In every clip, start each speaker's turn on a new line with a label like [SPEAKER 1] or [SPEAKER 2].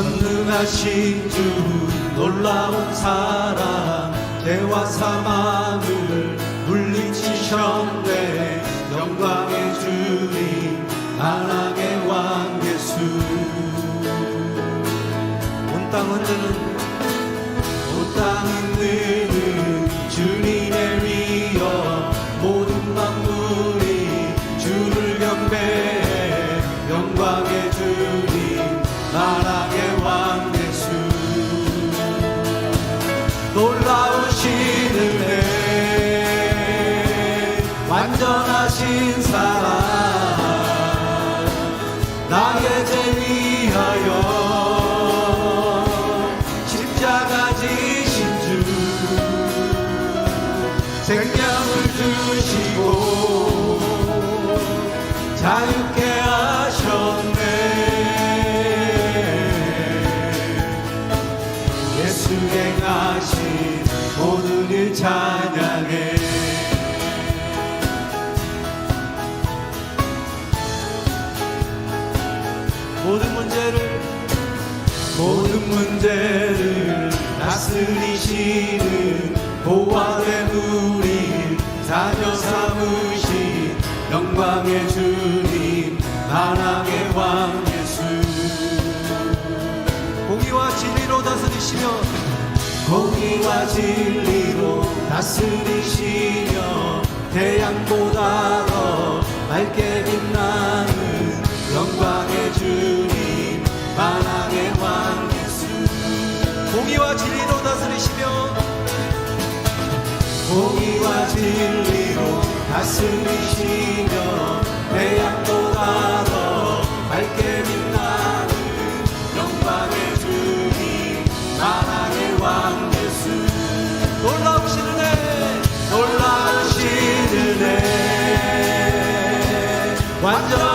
[SPEAKER 1] 전능하신 주 놀라운 사랑 대와 사망을 물리치셨네. 영광의 주님 하나님의 왕 예수. 온땅 흔드는 온땅 흔드는 주님 완전하신 사랑 문제를 다스리시는 보화된 우리 자녀 삼으신 영광의 주님 나라의 왕 예수. 공의와 진리로 다스리시며 공의와 진리로 다스리시며 태양보다 더 밝게 빛나는 영광의 주님 예수 공의와 진리로 다스리시며 공의와 진리로 다스리시며 태양보다 더 밝게 빛나는 영광의 주님 만왕의 왕 예수. 놀라우신 은혜 놀라우신 은혜 완전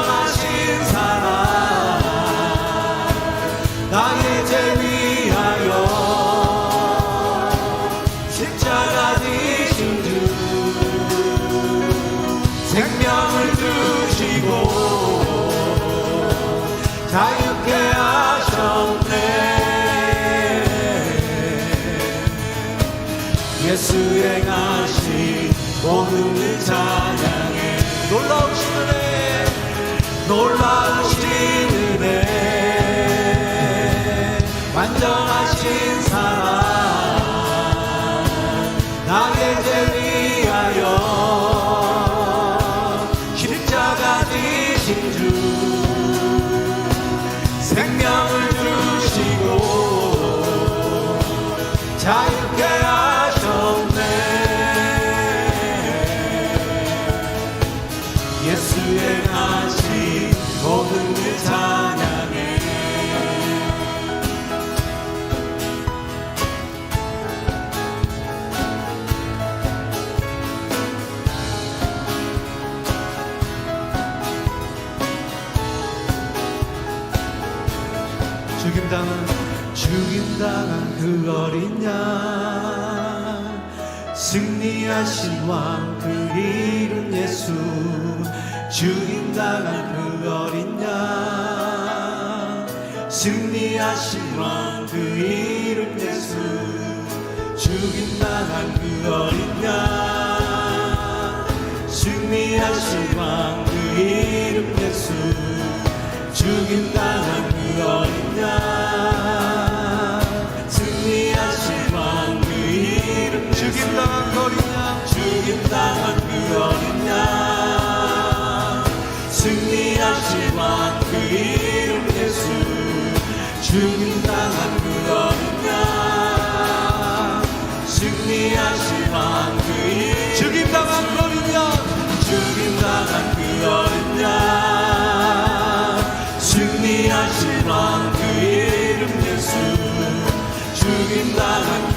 [SPEAKER 1] 예수 행하신 모든 일 찬양해 놀라우신 은혜 놀라우신 은 그 어린 양 승리하신 왕 그 이름 예수. 죽임당한 그 어린 양 승리하신 왕 그 이름 예수. 죽임당한 그 어린 양 승리하신 왕그 이름 예수. 죽임당한 그 어린 양 죽임 당한 그 어린 양 죽임 당한 그 어린 양 승리하신 왕그 이름 예수. 죽임 당한 그 어린 양 승리하신 왕그 이름 죽임 당한 그 어린 양 죽임 당한 그 어린 양 승리하신 왕그 이름 예수. 죽임 당한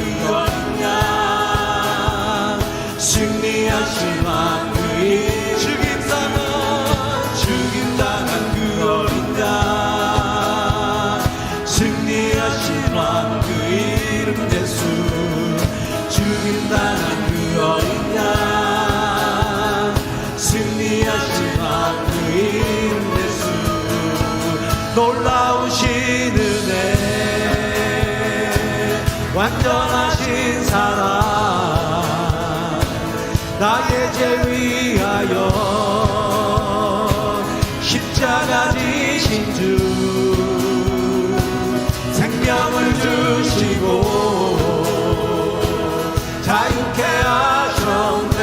[SPEAKER 1] 놀라우신 은혜 완전하신 사랑 나의 죄 위하여 십자가 지신 주 생명을 주시고 자유케 하셨네.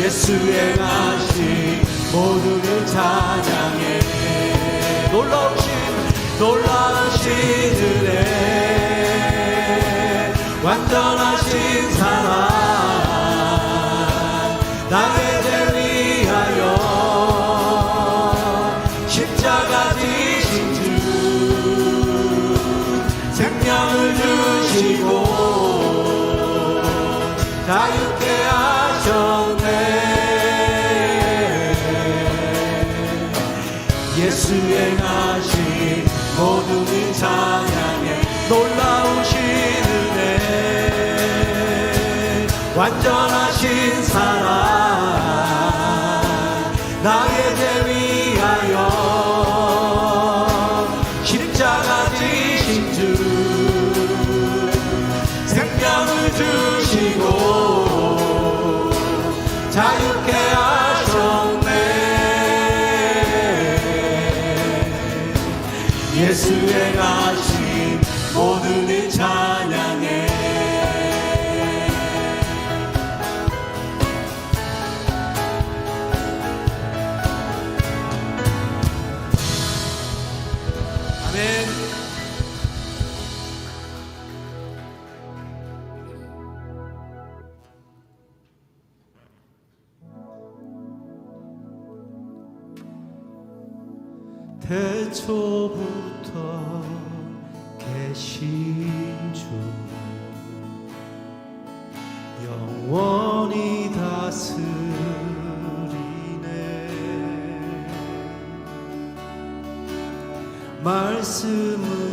[SPEAKER 1] 예수의 나신 모두를 찬양해. 놀라우신 놀라우신 은혜 완전하신 사랑 나의 죄 위하여 십자가 지신 주 생명을 주시고 자유케 하셨네. 예수의 나신 모두를 찬양해 놀라우신 완전하신 사랑 태초부터 계신 주. 영원히 다스리네. 말씀으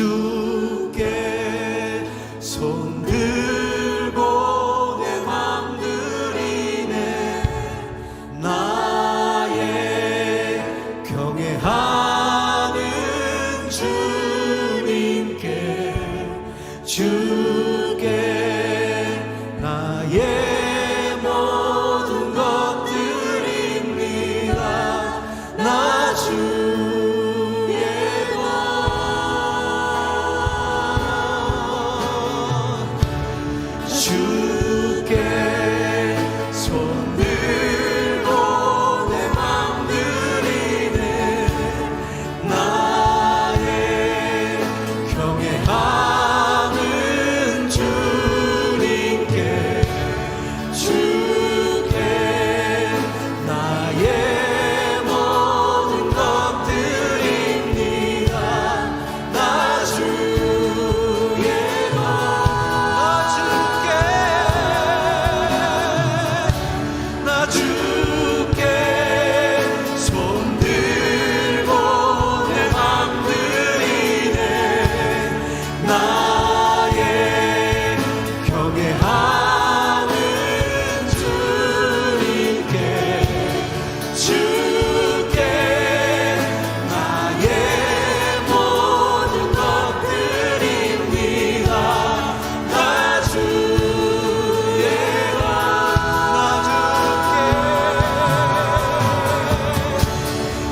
[SPEAKER 1] 나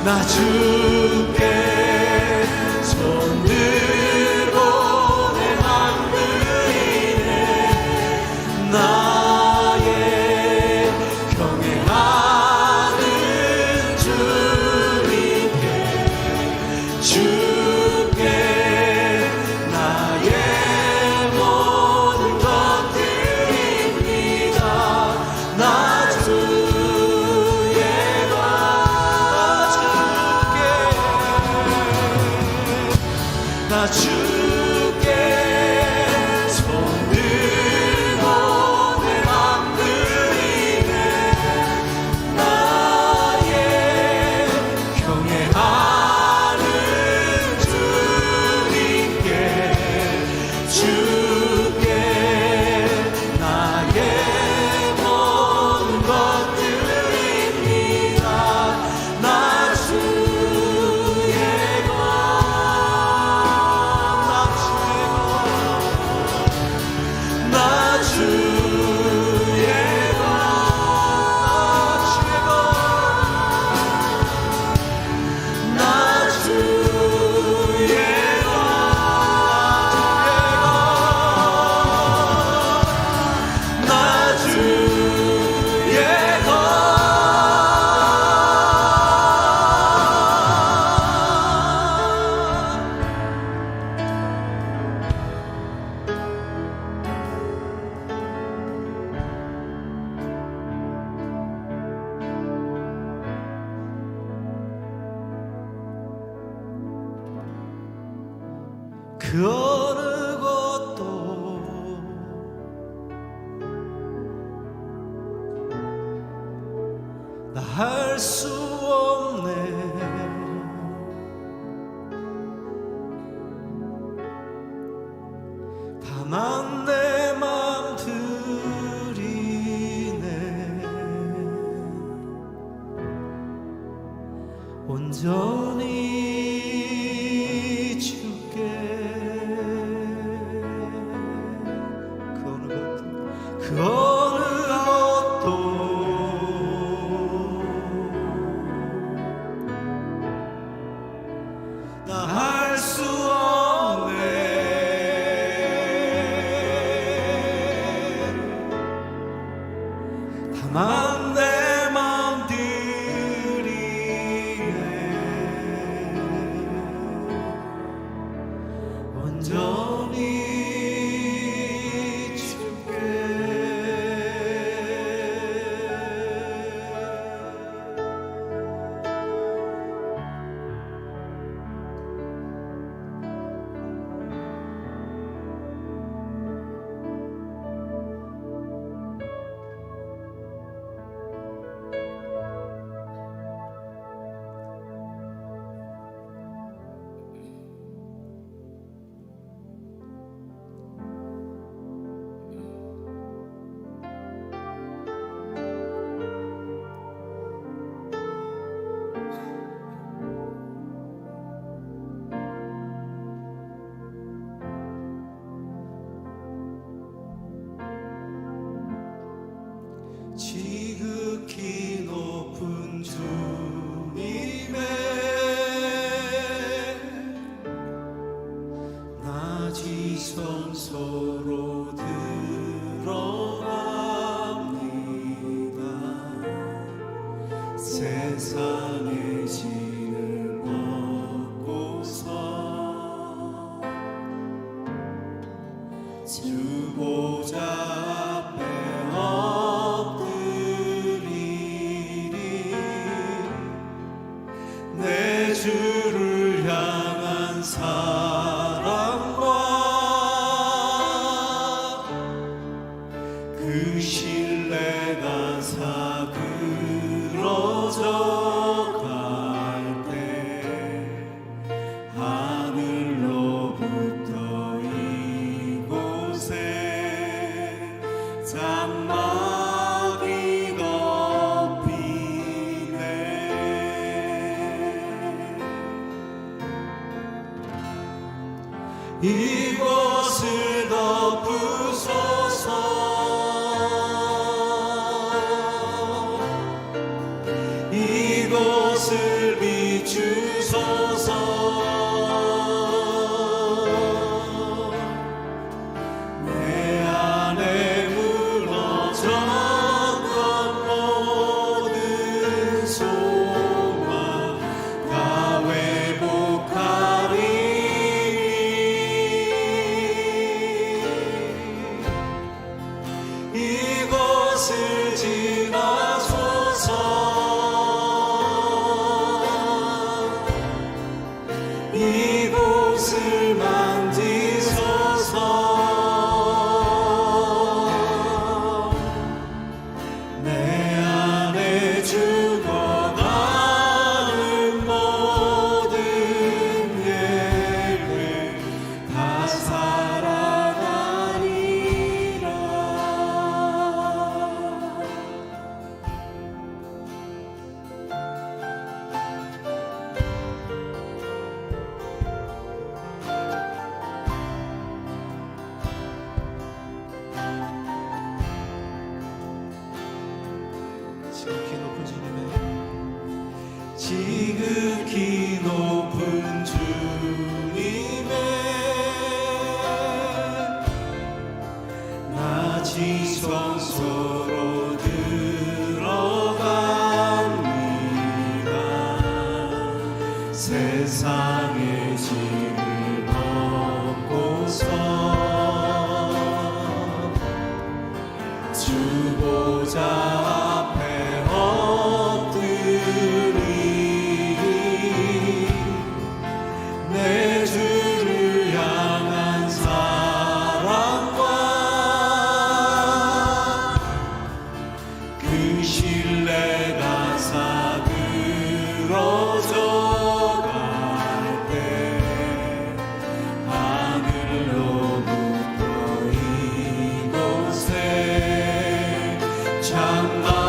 [SPEAKER 1] 나 주께 그 and then 이곳을 지나 oh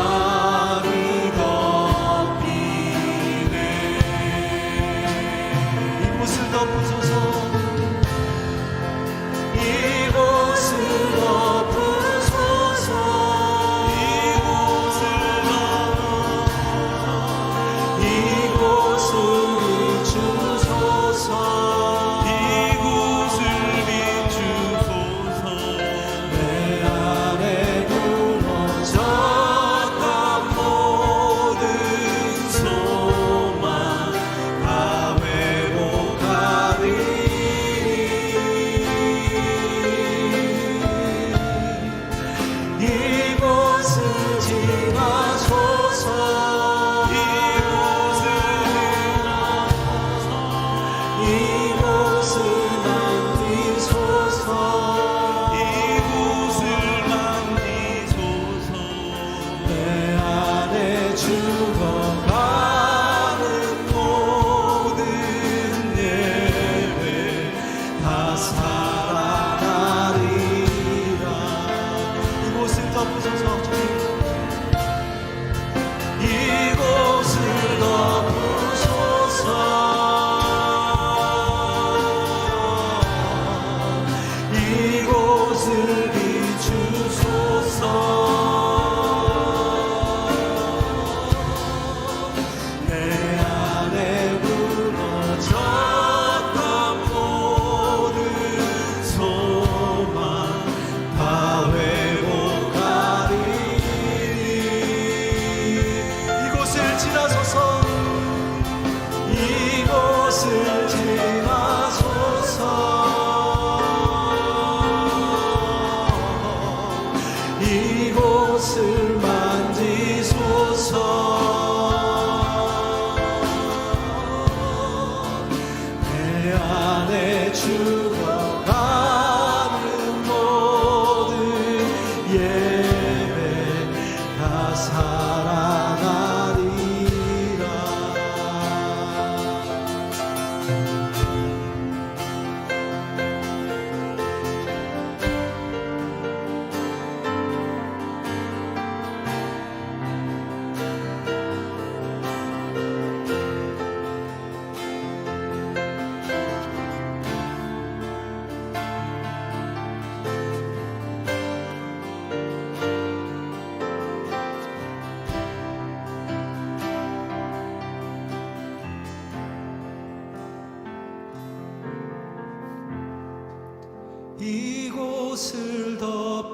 [SPEAKER 1] 옷을 덮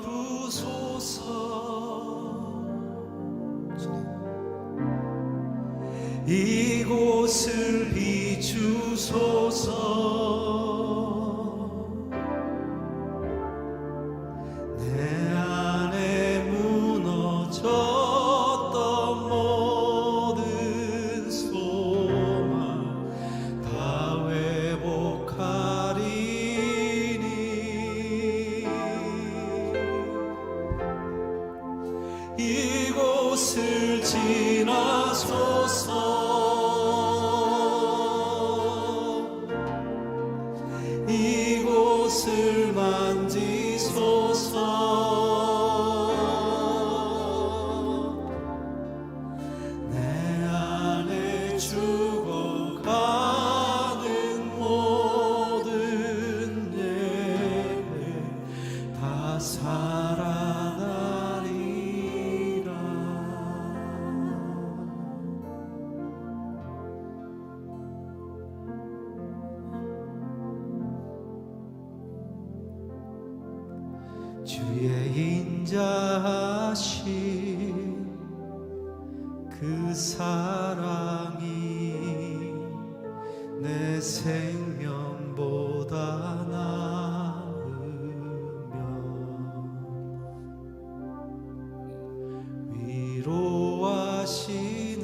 [SPEAKER 1] 위로하시는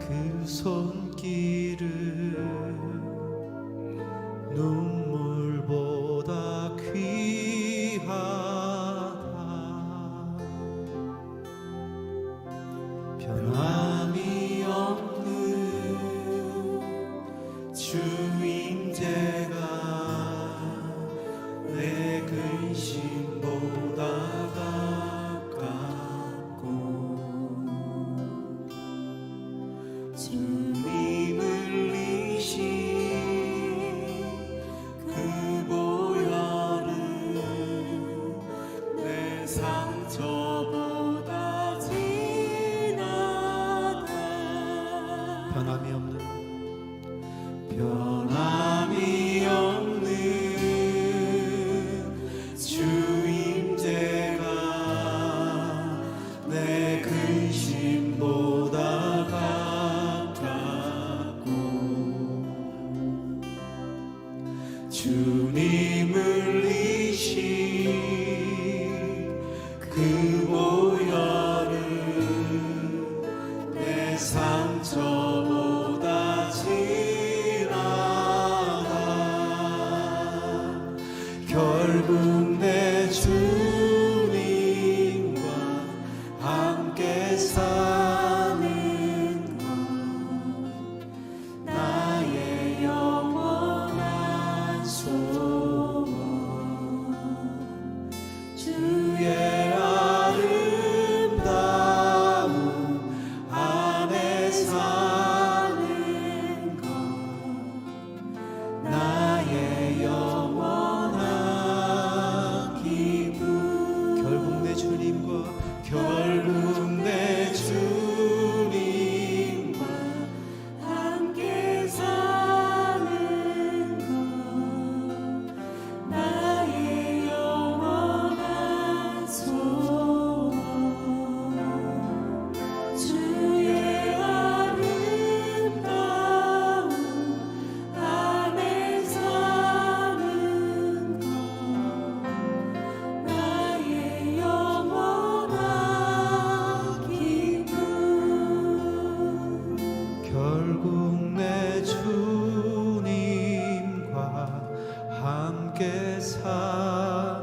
[SPEAKER 1] 그 손. 세상.